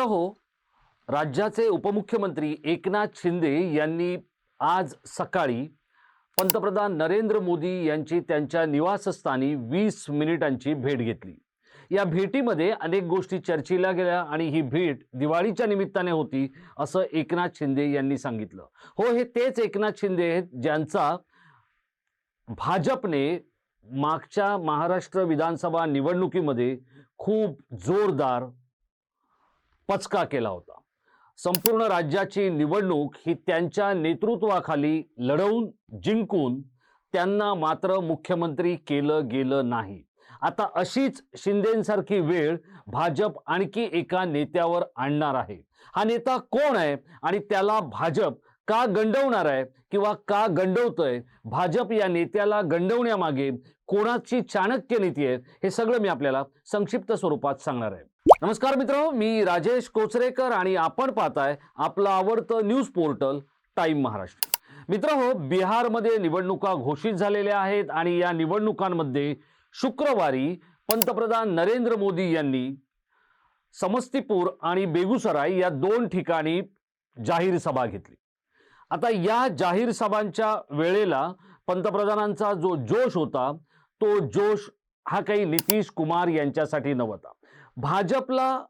मित्र हो राज्याचे उपमुख्यमंत्री एकनाथ शिंदे यांनी आज सकाळी पंतप्रधान नरेंद्र मोदी यांची त्यांच्या निवासस्थानी वीस मिनिटांची भेट घेतली. या भेटीमध्ये अनेक गोष्टी चर्चेला गेल्या आणि ही भेट दिवाळीच्या निमित्ताने होती असं एकनाथ शिंदे यांनी सांगितलं. हो हे तेच एकनाथ शिंदे आहेत ज्यांचा भाजपने मागच्या महाराष्ट्र विधानसभा निवडणुकीमध्ये खूप जोरदार पचका केला होता. संपूर्ण राज्याची निवडणूक ही त्यांच्या नेतृत्वाखाली लढवून जिंकून त्यांना मात्र मुख्यमंत्री केलं गेलं नाही. आता अशीच शिंदेसारखी वेळ भाजप आणखी एका नेत्यावर आणणार आहे. हा नेता कोण आहे आणि त्याला भाजप का गंडवणार आहे किंवा का गंडवतोय? भाजप या नेत्याला गंडवण्यामागे कोणाची चाणक्य नीती आहे हे सगळं मी आपल्याला संक्षिप्त स्वरूपात सांगणार आहे. नमस्कार मित्र मी राजेश कोचरेकर आणि आपण पाहताय आपलं आवडतं न्यूज पोर्टल टाइम महाराष्ट्र. मित्र हो बिहारमध्ये निवडणुका घोषित झालेल्या आहेत आणि या निवडणुकांमध्ये शुक्रवारी पंतप्रधान नरेंद्र मोदी यांनी समस्तीपूर आणि बेगुसराय या दोन ठिकाणी जाहीर सभा घेतली. आता या जाहीर सभांच्या वेळेला पंतप्रधानांचा जो जोश होता तो जोश हा काही नितीश कुमार यांच्यासाठी नव्हता. भाजपला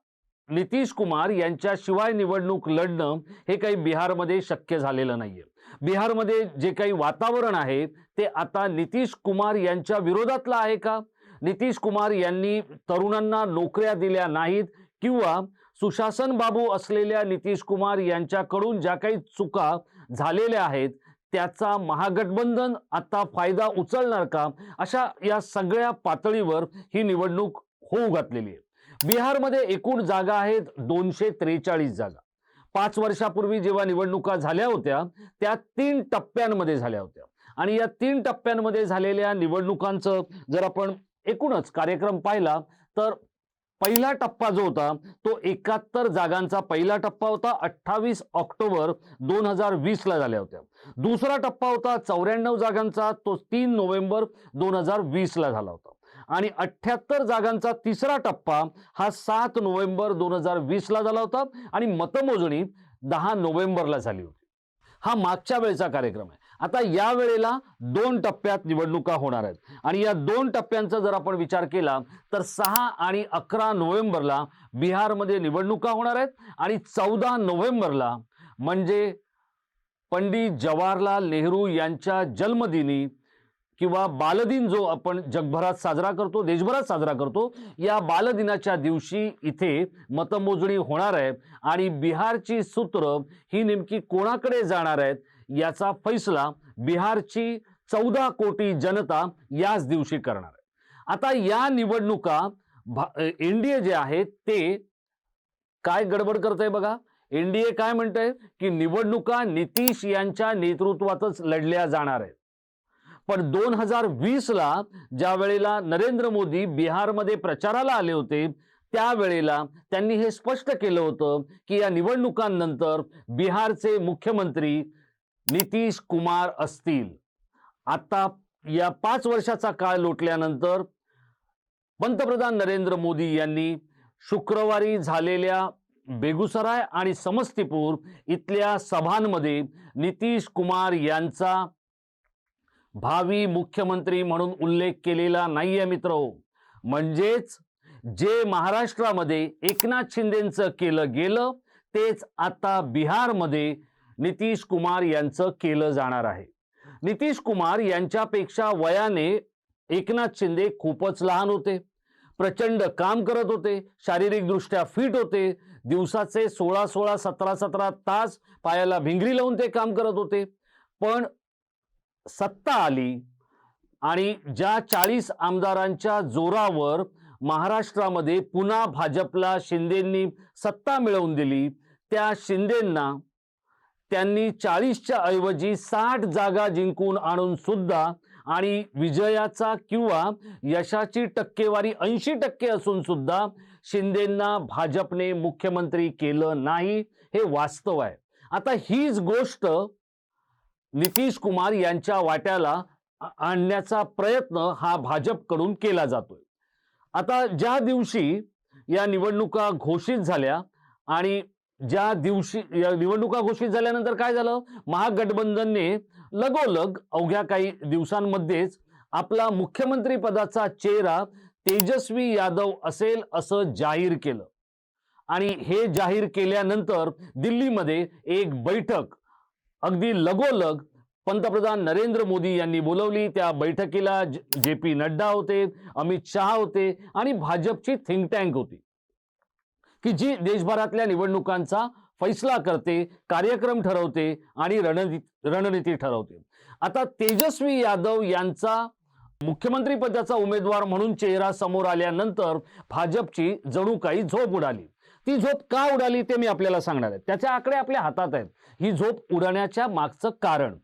नितीश कुमार यांच्याशिवाय निवडणूक लढणं हे काही बिहारमध्ये शक्य झालेलं नाहीये. बिहारमध्ये जे काही वातावरण आहे ते आता नितीश कुमार यांच्या विरोधातलं आहे का? नितीश कुमार यांनी तरुणांना नोकऱ्या दिल्या नाहीत किंवा सुशासन बाबू असलेल्या नितीश कुमार यांच्याकडून ज्या काही चुका झालेल्या आहेत त्याचा महागठबंधन आता फायदा उचलणार का? अशा या सगळ्या पातळीवर ही निवडणूक होऊ घातलेली आहे. बिहारमध्ये एकूण जागा आहेत दोनशे त्रेचाळीस जागा. पाच वर्षापूर्वी जेव्हा निवडणुका झाल्या होत्या त्या तीन टप्प्यांमध्ये झाल्या होत्या. आणि या तीन टप्प्यांमध्ये झालेल्या निवडणुकांचं जर आपण एकूणच कार्यक्रम पाहिला तर पहिला टप्पा जो होता तो एकाहत्तर जागांचा पहिला टप्पा होता अठ्ठावीस ऑक्टोबर दोन हजार वीसला झाल्या होत्या. दुसरा टप्पा होता चौऱ्याण्णव जागांचा तो तीन नोव्हेंबर दोन हजार वीसला झाला होता. आणि अठ्ठ्याहत्तर जागांचा तिसरा टप्पा हा सात नोव्हेंबर दोन हजार वीसला झाला होता आणि मतमोजणी दहा नोव्हेंबरला झाली होती. हा मागच्या वेळेचा कार्यक्रम आहे. आता या वेळेला दोन टप्प्यात निवडणुका होणार आहेत. आणि या दोन टप्प्यांचा जर आपण विचार केला तर सहा आणि अकरा नोव्हेंबरला बिहारमध्ये निवडणुका होणार आहेत आणि चौदा नोव्हेंबरला म्हणजे पंडित जवाहरलाल नेहरू यांच्या जन्मदिनी किंवा बालदिन जो आपण जगभरात साजरा करतो देशभरात साजरा करतो या बालदिनाच्या दिवशी इथे मतमोजणी होणार आहे आणि बिहारची सूत्र ही नेमकी कोणाकडे जाणार आहेत याचा फैसला बिहारची चौदा कोटी जनता याच दिवशी करणार आहे. आता या निवडणुका एनडीए जे आहे ते काय गडबड करत आहे बघा एनडीए काय म्हणतंय? की निवडणुका नितीश यांच्या नेतृत्वातच लढल्या जाणार आहेत. पण दोन हजार वीसला ज्या वेळेला नरेंद्र मोदी बिहारमध्ये प्रचाराला आले होते त्यावेळेला त्यांनी हे स्पष्ट केलं होतं की या निवडणुकांनंतर बिहारचे मुख्यमंत्री नितीश कुमार असतील. आता या पाच वर्षाचा काळ लोटल्यानंतर पंतप्रधान नरेंद्र मोदी यांनी शुक्रवारी झालेल्या बेगुसराय आणि समस्तीपूर इथल्या सभांमध्ये नितीश कुमार यांचा भावी मुख्यमंत्री म्हणून उल्लेख केलेला नाहीये मित्र हो. म्हणजेच जे महाराष्ट्रामध्ये एकनाथ शिंदेचं केलं गेलं तेच आता बिहारमध्ये नितीश कुमार यांचं केलं जाणार आहे. नितीश कुमार यांच्यापेक्षा वयाने एकनाथ शिंदे खूपच लहान होते. प्रचंड काम करत होते शारीरिकदृष्ट्या फिट होते दिवसाचे सोळा सोळा सतरा सतरा तास पायाला भिंगरी लावून ते काम करत होते. पण सत्ता आली आणि ज्या चाळीस आमदारांच्या जोरावर महाराष्ट्रामध्ये पुन्हा भाजपला शिंदेंनी सत्ता मिळवून दिली त्या शिंदेंना त्यांनी चाळीसच्या ऐवजी साठ जागा जिंकून आणून सुद्धा आणि विजयाचा किंवा यशाची टक्केवारी ऐंशी टक्के असून सुद्धा शिंदेंना भाजपने मुख्यमंत्री केलं नाही हे वास्तव आहे. आता हीच गोष्ट नितीश कुमार यांच्या वाट्याला आणण्याचा प्रयत्न हा भाजपकडून केला जातोय. आता ज्या दिवशी या निवडणुका घोषित झाल्या आणि ज्या दिवशी या निवडणुका घोषित झाल्यानंतर काय झालं? महागठबंधनने लगोलग अवघ्या काही दिवसांमध्येच आपला मुख्यमंत्री पदाचा चेहरा तेजस्वी यादव असेल असं जाहीर केलं. आणि हे जाहीर केल्यानंतर दिल्लीमध्ये एक बैठक अगदी लगोलग पंतप्रधान नरेंद्र मोदी यांनी बोलवली. त्या बैठकीला जे पी नड्डा होते अमित शहा होते आणि भाजपची थिंक टँक होती. की जी देशभरातल्या निवडणुकांचा फैसला करते कार्यक्रम ठरवते आणि रणनीती रणनीती ठरवते. आता तेजस्वी यादव यांचा मुख्यमंत्री पदाचा उमेदवार म्हणून चेहरा समोर आल्यानंतर भाजपची जणू काही झोप उडाली. ती झोप का उडाली ते मी आपल्याला सांगणार आहे. त्याचे आकडे आपल्या हातात आहेत. ही झोप उडण्याच्या मागचं कारण.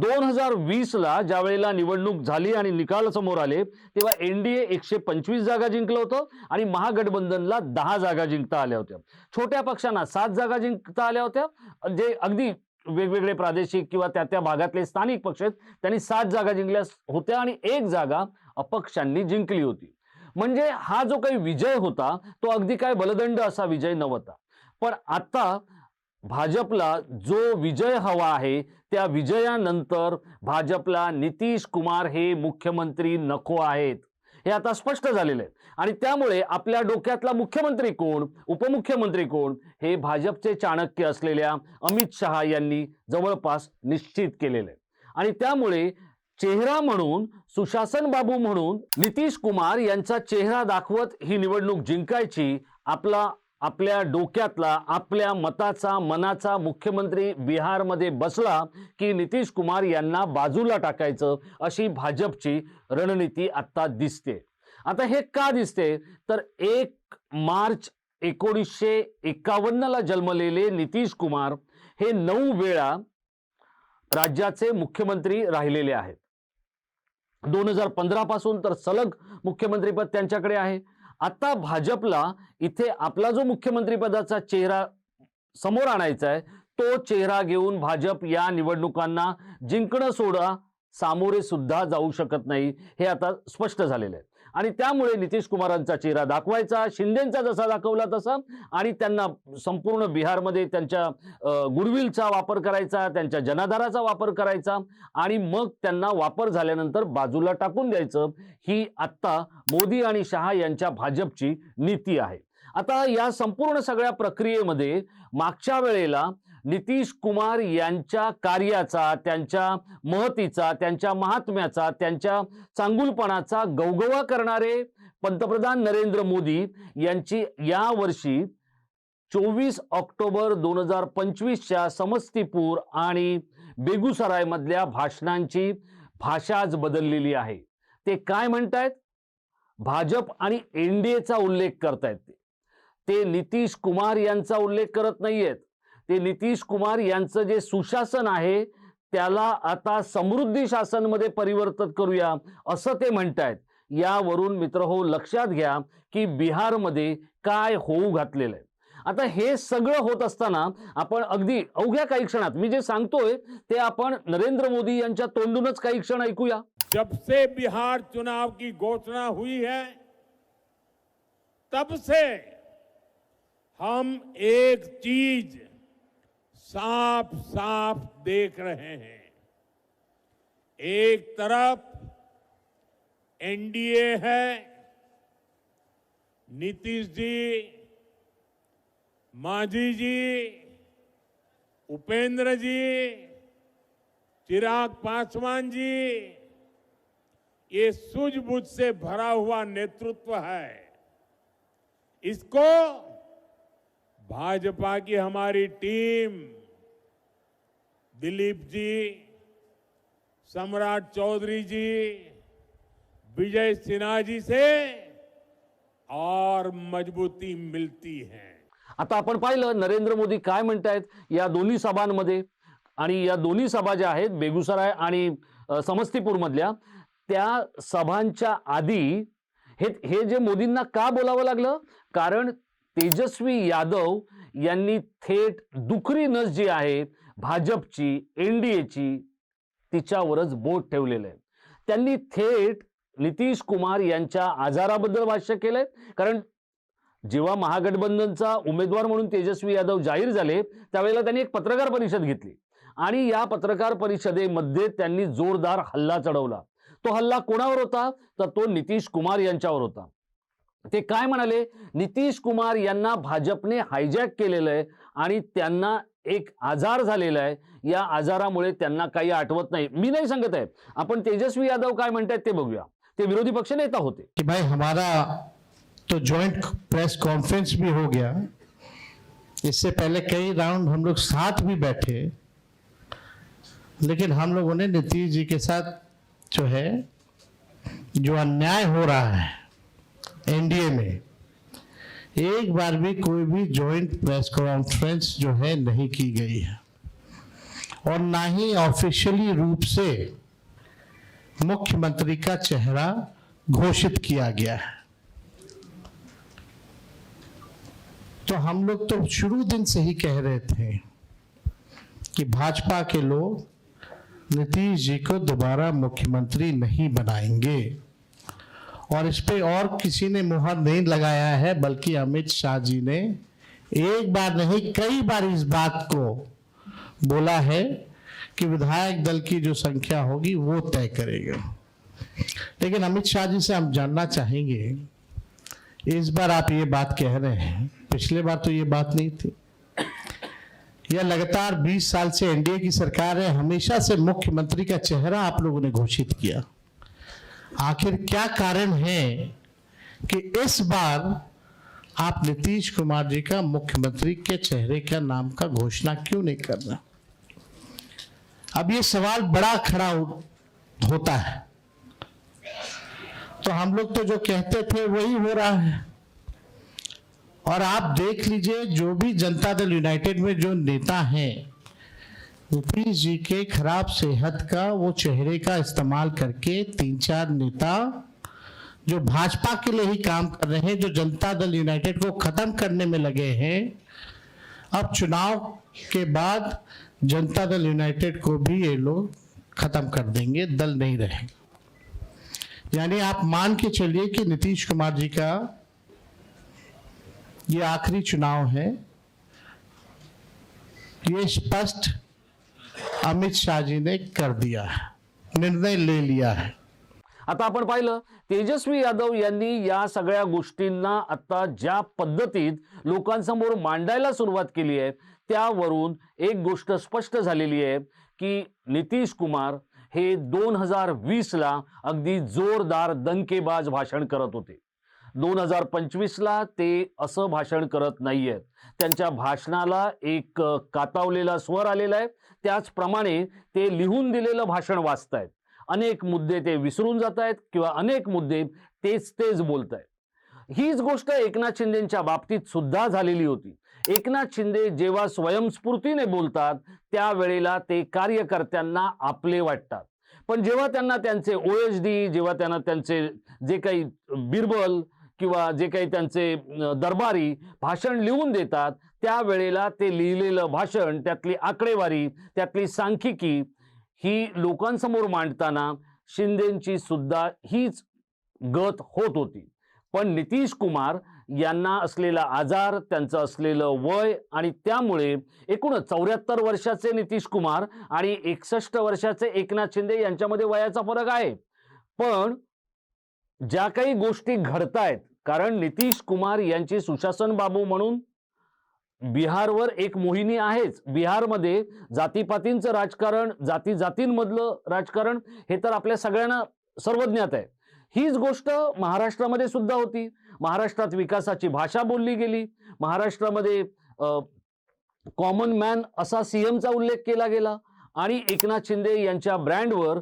दोन हजार वीसला ज्या वेळेला निवडणूक झाली आणि निकाल समोर आले तेव्हा एनडीए एकशे पंचवीस जागा जिंकलं होतं आणि महागठबंधनला दहा जागा जिंकता आल्या होत्या. छोट्या पक्षांना सात जागा जिंकता आल्या होत्या. जे अगदी वेगवेगळे प्रादेशिक किंवा त्या त्या भागातले स्थानिक पक्ष आहेत त्यांनी सात जागा जिंकल्या होत्या आणि एक जागा अपक्षांनी जिंकली होती. म्हणजे हा जो काही विजय होता तो अगदी काय बलदंड असा विजय नव्हता. पण आता भाजपला जो विजय हवा आहे त्या विजयानंतर भाजपला नितीश कुमार हे मुख्यमंत्री नको आहेत. हे आता स्पष्ट झालेलं आहे. आणि त्यामुळे आपल्या डोक्यातला मुख्यमंत्री कोण उपमुख्यमंत्री कोण हे भाजपचे चाणक्य असलेल्या अमित शहा यांनी जवळपास निश्चित केलेलं आहे. आणि त्यामुळे चेहरा म्हणून सुशासन बाबू म्हणून नितीश कुमार यांचा चेहरा दाखवत ही निवडणूक जिंकायची आपला आपल्या डोक्यातला आपल्या मताचा मनाचा मुख्यमंत्री बिहारमध्ये बसला की नितीश कुमार यांना बाजूला टाकायचं अशी भाजपची रणनीती आता दिसते. आता हे का दिसते? तर एक मार्च एकोणीसशे एकावन्नला जन्मलेले नितीश कुमार हे नऊ वेळा राज्याचे मुख्यमंत्री राहिलेले आहेत. दोन हजार पंधरा पासून तर सलग मुख्यमंत्रीपद त्यांच्याकडे आहे. आता भाजपला इथे आपला जो मुख्यमंत्री पदाचा चेहरा समोर आणायचा आहे तो चेहरा घेऊन भाजप या निवडणुकांना जिंकणं सोडा सामोरे सुद्धा जाऊ शकत नाही हे आता स्पष्ट झालेलं आहे आणि त्यामुळे नितीश कुमारांचा चेहरा दाखवायचा शिंदेंचा जसा दाखवला तसा आणि त्यांना संपूर्ण बिहारमध्ये त्यांच्या गुडविलचा वापर करायचा त्यांच्या जनाधाराचा वापर करायचा आणि मग त्यांना वापर झाल्यानंतर बाजूला टाकून द्यायचं ही आत्ता मोदी आणि शहा यांच्या भाजपची नीती आहे. आता या संपूर्ण सगळ्या प्रक्रियेमध्ये मागच्या वेळेला नितीश कुमार यांच्या कार्याचा त्यांच्या महतीचा त्यांच्या महात्म्याचा त्यांच्या चांगुलपणाचा गवगवा करणारे पंतप्रधान नरेंद्र मोदी यांची या वर्षी चोवीस ऑक्टोबर दोन हजार पंचवीसच्या समस्तीपूर आणि बेगुसरायमधल्या भाषणांची भाषाच बदललेली आहे. ते काय म्हणतायत? भाजप आणि एनडीएचा उल्लेख करतायत ते. ते नितीश कुमार यांचा उल्लेख करत नाहीयेत. ते नितीश कुमार यांचं जे सुशासन आहे त्याला आता समृद्धी शासनमध्ये परिवर्तित करूया असं ते म्हणतायत. यावरून मित्र हो लक्षात घ्या की बिहारमध्ये काय होऊ घातलेलं आहे. आता हे सगळं होत असताना आपण अगदी अवघ्या काही क्षणात मी जे सांगतोय ते आपण नरेंद्र मोदी यांच्या तोंडूनच काही क्षण ऐकूया. जब से बिहार चुनाव की घोषणा हुई है तब से हम एक चीज साफ़ साफ़ देख रहे हैं। एक तरफ़ एनडीए है, नीतीश जी, मांझी जी, उपेंद्र जी, चिराग पासवान जी, ये सूझबूझ से भरा हुआ नेतृत्व है। इसको भाजपा की हमारी टीम दिलीप जी सम्राट चौधरी जी विजय सिन्हा जी से और मजबूती मिलती है। आता आपण पाहिलं नरेंद्र मोदी काय म्हणतायत? या दोन्ही सभांमध्ये आणि या दोन्ही सभा ज्या आहेत बेगुसराय आणि समस्तीपूरमधल्या त्या सभांच्या आधी हे हे जे मोदींना का बोलावं लागलं? कारण तेजस्वी यादव यांनी थेट दुखरी नस जी आहे भाजपची एन डी एची तिच्यावरच बोट ठेवलेलं आहे त्यांनी थेट नितीश कुमार यांच्या आजाराबद्दल भाष्य केलंय. कारण जेव्हा महागठबंधनचा उमेदवार म्हणून तेजस्वी यादव जाहीर झाले त्यावेळेला त्यांनी एक पत्रकार परिषद घेतली. आणि या पत्रकार परिषदेमध्ये त्यांनी जोरदार हल्ला चढवला. तो हल्ला कोणावर होता? तर तो नितीश कुमार यांच्यावर होता. ते काय म्हणाले? नितीश कुमार यांना भाजपने हायजॅक केलेलं आहे आणि त्यांना एक आजार झालेला आहे. या आजारामुळे त्यांना काही आठवत नाही. मी नाही सांगत आहे. आपण तेजस्वी यादव काय म्हणतायत ते बघूया. ते विरोधी पक्ष नेता होते. कि भाई हमारा तो जॉइंट प्रेस कॉन्फ्रेंस भी हो गया. इससे पहले कई राउंड हम लोग साथ भी बैठे. लेकिन हम लोगों ने नीतीश जी के साथ जो है जो अन्याय हो रहा है एनडीए में एक बार भी कोई भी जॉइंट प्रेस कॉन्फ्रेंस जो है नहीं की गई है। और ना ही ऑफिशियली रूप से मुख्यमंत्री का चेहरा घोषित किया गया है। तो हम लोग तो शुरू दिन से ही कह रहे थे कि भाजपा के लोग नीतीश जी को दोबारा मुख्यमंत्री नहीं बनाएँगे। और इस पे और किसी ने मुहर नहीं लगाया है, बल्कि अमित शाह जी ने एक बार नहीं, कई बार इस बात को बोला है कि विधायक दल की जो संख्या होगी वो तय करेगा। लेकिन अमित शाह जी से हम जानना चाहेंगे, इस बार आप ये बात कह रहे हैं, पिछले बार तो ये बात नहीं थी। यह लगातार 20 साल से एनडीए की सरकार है, हमेशा से मुख्यमंत्री का चेहरा आप लोगों ने घोषित किया। आखिर क्या कारण है कि इस बार आप नीतीश कुमार जी का मुख्यमंत्री के चेहरे का नाम का घोषणा क्यों नहीं कर रहे? अब ये सवाल बड़ा खड़ा होता है। तो हम लोग तो जो कहते थे वही हो रहा है। और आप देख लीजिए, जो भी जनता दल यूनाइटेड में जो नेता हैं नीतीश जी के खराब सेहत का वो चेहरे का इस्तेमाल करके तीन चार नेता जो भाजपा के लिए ही काम कर रहे हैं, जो जनता दल यूनाइटेड को खत्म करने में लगे हैं, अब चुनाव के बाद जनता दल यूनाइटेड को भी ये लोग खत्म कर देंगे, दल नहीं रहेगा। यानी आप मान के चलिए कि नीतीश कुमार जी का ये आखिरी चुनाव है। ये स्पष्ट अमित शाह जी ने कर दिया है निर्णय ले लिया है। आता आपण पाहिलं तेजस्वी यादव यांनी या सगळ्या गोष्टींना आता ज्या पद्धतीत लोकांसमोर मांडायला सुरुवात केली आहे त्यावरून एक गोष्ट स्पष्ट झालेली आहे की नितीश कुमार हे दोन हजार वीसला अगदी जोरदार दंकेबाज भाषण करत होते. दोन हजार पंचवीसला ते असं भाषण करत नाही आहेत त्यांच्या भाषणाला एक कातावलेला स्वर आलेला आहे. त्याचप्रमाणे ते लिहून दिलेलं भाषण वाचतायत. अनेक मुद्दे ते विसरून जात आहेत किंवा अनेक मुद्दे तेच तेच बोलत आहेत हीच गोष्ट एकनाथ शिंदेच्या बाबतीत सुद्धा झालेली होती. एकनाथ शिंदे जेव्हा स्वयंस्फूर्तीने बोलतात त्यावेळेला ते कार्यकर्त्यांना आपले वाटतात. पण जेव्हा त्यांना त्यांचे ओ एच डी जेव्हा त्यांना त्यांचे जे काही बिरबल किंवा जे काही त्यांचे दरबारी भाषण लिहून देतात त्यावेळेला ते लिहिलेलं भाषण त्यातली आकडेवारी त्यातली सांख्यिकी ही लोकांसमोर मांडताना शिंदेची सुद्धा हीच गत होत होती. पण नितीश कुमार यांना असलेला आजार त्यांचं असलेलं वय आणि त्यामुळे एकूणच चौऱ्याहत्तर वर्षाचे नितीश कुमार आणि एकसष्ट वर्षाचे एकनाथ शिंदे यांच्यामध्ये वयाचा फरक आहे. पण ज्या काही गोष्टी घडतायत कारण नितीश कुमार यांची सुशासन बाबू म्हणून बिहारवर एक मोहिनी आहेच. बिहारमध्ये जातीपातींचं राजकारण जाती जातींमधलं राजकारण हे तर आपल्या सगळ्यांना सर्वज्ञात आहे. हीच गोष्ट महाराष्ट्रामध्ये सुद्धा होती. महाराष्ट्रात विकासाची भाषा बोलली गेली. महाराष्ट्रामध्ये कॉमन मॅन असा सीएमचा उल्लेख केला गेला आणि एकनाथ शिंदे यांच्या ब्रँडवर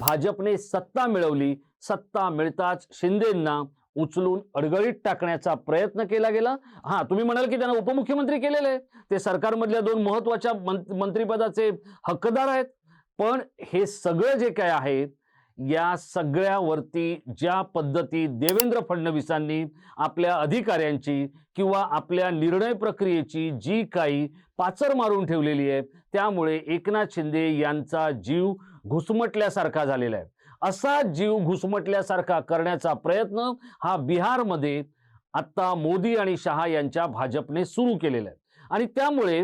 भाजपने सत्ता मिळवली. सत्ता मिळताच शिंदेंना उचलून अडगळीत टाकण्याचा प्रयत्न केला गेला. हा तुम्ही म्हणाल की त्यांना उपमुख्यमंत्री केलेले आहे ते सरकारमधल्या दोन महत्त्वाच्या मं- मंत्रिपदाचे हक्कदार आहेत. पण हे सगळं जे काय आहे या सगळ्यावरती ज्या पद्धती देवेंद्र फडणवीसांनी आपल्या अधिकाऱ्यांची किंवा आपल्या निर्णय प्रक्रियेची जी काही पाचर मारून ठेवलेली आहे त्यामुळे एकनाथ शिंदे यांचा जीव घुसमटल्यासारखा झालेला आहे. असा जीव घुसमटल्यासारखा करण्याचा प्रयत्न हा बिहारमध्ये आत्ता मोदी आणि शहा यांच्या भाजपने सुरू केलेला आहे. आणि त्यामुळे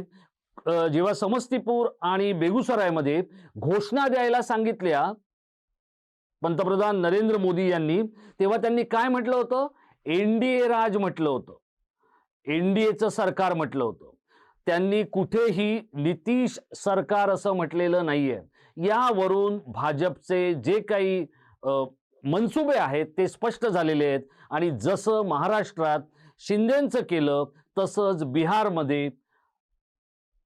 जेव्हा समस्तीपूर आणि बेगुसरायमध्ये घोषणा द्यायला सांगितल्या पंतप्रधान नरेंद्र मोदी यांनी तेव्हा त्यांनी काय म्हटलं होतं? एनडीए राज म्हटलं होतं. एनडीएचं सरकार म्हटलं होतं. त्यांनी कुठेही नितीश सरकार असं म्हटलेलं नाहीये. यावरून भाजपचे जे काही मनसुबे आहेत ते स्पष्ट झालेले आहेत. आणि जसं महाराष्ट्रात शिंदेचं केलं तसंच बिहारमध्ये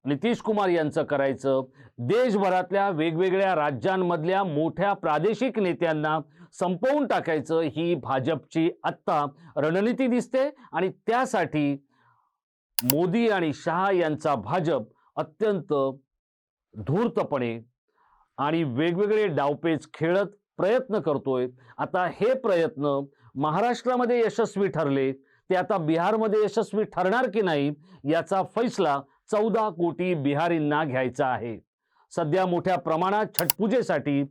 नितीश कुमार यांचं करायचं. देशभरातल्या वेगवेगळ्या राज्यांमधल्या मोठ्या प्रादेशिक नेत्यांना संपवून टाकायचं ही भाजपची आत्ता रणनीती दिसते. आणि त्यासाठी मोदी आणि शहा यांचा भाजप अत्यंत धूर्तपणे आणि वेगवेगळे डावपेच खेळत प्रयत्न करतोय. आता हे प्रयत्न महाराष्ट्रामध्ये यशस्वी ठरले. ते आता बिहारमध्ये यशस्वी ठरणार की नाही याचा फैसला चौदा कोटी बिहारींना घ्यायचा आहे. सध्या मोठ्या प्रमाणात छटपूजेसाठी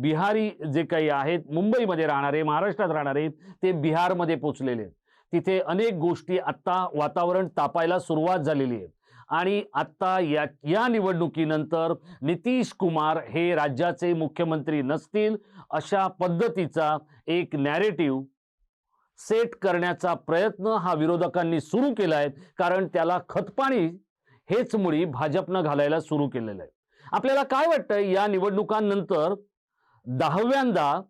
बिहारी जे काही आहेत मुंबईमध्ये राहणारे महाराष्ट्रात राहणारे ते बिहारमध्ये पोचलेले तिथे अनेक गोष्टी आत्ता वातावरण तापायला सुरुवात झालेली आहे. आणि आत्ता या या निवडणुकीनंतर नितीश कुमार हे राज्याचे मुख्यमंत्री नसतील अशा पद्धतीचा एक नॅरेटिव्ह सेट करण्याचा प्रयत्न हा विरोधकांनी सुरू केला आहे कारण त्याला खतपाणी हेच मुळी भाजपनं घालायला सुरू केलेलं आहे. आपल्याला काय वाटतं या निवडणुकांनंतर दहाव्यांदा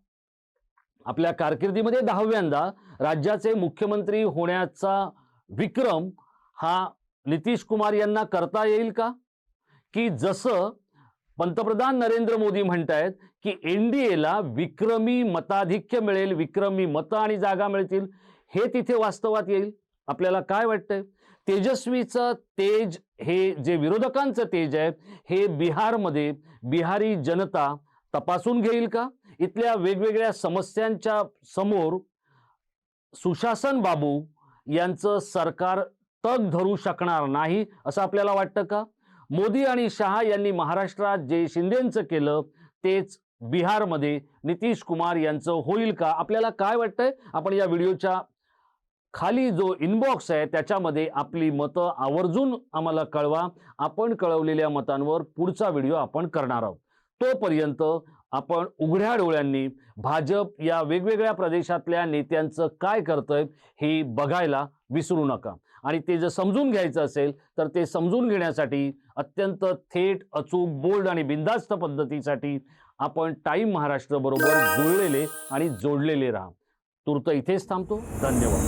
आपल्या कारकिर्दीमध्ये दहाव्यांदा राज्याचे मुख्यमंत्री होण्याचा विक्रम हा नितीश कुमार यांना करता येईल का? की जसं पंतप्रधान नरेंद्र मोदी म्हणतायत की एन डी एला विक्रमी मताधिक्य मिळेल विक्रमी मतं आणि जागा मिळतील हे तिथे वास्तवात येईल? आपल्याला काय वाटतंय? तेजस्वीचं तेज हे जे विरोधकांचं तेज आहे हे बिहारमध्ये बिहारी जनता तपासून घेईल का? इथल्या वेगवेगळ्या समस्यांच्या समोर सुशासन बाबू यांचं सरकार तग धरू शकणार नाही असं आपल्याला वाटतं का? मोदी आणि शहा यांनी महाराष्ट्रात जे शिंदेचं केलं तेच बिहारमध्ये नितीश कुमार यांचं होईल का? आपल्याला काय वाटतंय? आपण या व्हिडिओच्या खाली जो इनबॉक्स आहे त्याच्यामध्ये आपली मतं आवर्जून आम्हाला कळवा. आपण कळवलेल्या मतांवर पुढचा व्हिडिओ आपण करणार आहोत. तोपर्यंत आपण उघड्या डोळ्यांनी भाजप या वेगवेगळ्या प्रदेशातल्या नेत्यांचं काय करतंय हे बघायला विसरू नका. आणि ते जर समजून घ्यायचं असेल तर ते समजून घेण्यासाठी अत्यंत थेट अचूक बोल्ड आणि बिंदास्त पद्धतीसाठी आपण टाईम महाराष्ट्रबरोबर जुळलेले आणि जोडलेले राहा. तूर्त इथेच थांबतो. धन्यवाद.